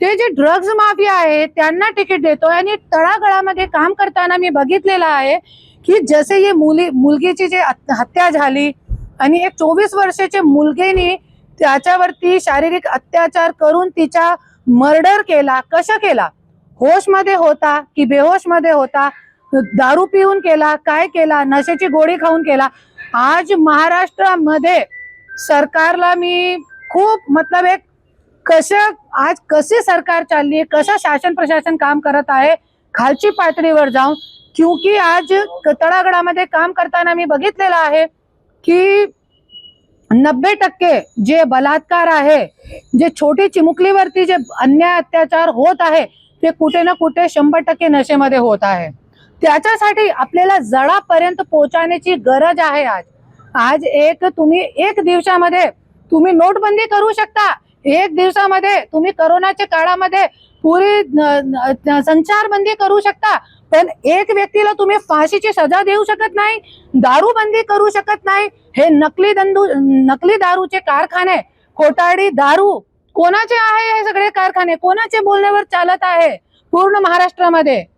ते जे drugs mafia आहे त्यांना तिकीट देतोय आणि तळागळामध्ये काम करताना मी बघितलेलं आहे की जसे ही मुली मुलगीची जे हत्या झाली आणि एक चोवीस वर्षाचे मुलगेने त्याच्यावरती शारीरिक अत्याचार करून तिचा मर्डर केला. कसं केला? होशमध्ये होता की बेहोशमध्ये होता? दारू पिऊन केला काय केला? नशेची गोळी खाऊन केला. आज महाराष्ट्रामध्ये सरकारला मी खूप मतलब एक कसं आज कसे सरकार चालली कसं शासन प्रशासन काम करत आहे? खालची पातळीवर जाऊन क्योंकि आज तळागडामध्ये काम करताना मी बघितलेलं आहे की नब्बे टक्के जे बलात्कार आहे जे छोटी चिमुकलीवरती जे अन्याय अत्याचार होत आहे ते कुठे ना कुठे शंभर टक्के नशेमध्ये होत आहे. त्याच्यासाठी आपल्याला जळापर्यंत पोहोचण्याची गरज आहे आज. आज एक तुम्ही एक दिवसामध्ये तुम्ही नोटबंदी करू शकता. एक दिवसामध्ये तुम्ही करोनाच्या काळामध्ये पुरी संचारबंदी करू शकता पण एक व्यक्तीला तुम्ही फाशीची सजा देऊ शकत नाही दारूबंदी करू शकत नाही. हे नकली दंदू नकली दारूचे कारखाने खोटाडी दारू कोणाचे आहे हे सगळे कारखाने? कोणाचे बोलण्यावर चालत आहे? पूर्ण महाराष्ट्रामध्ये.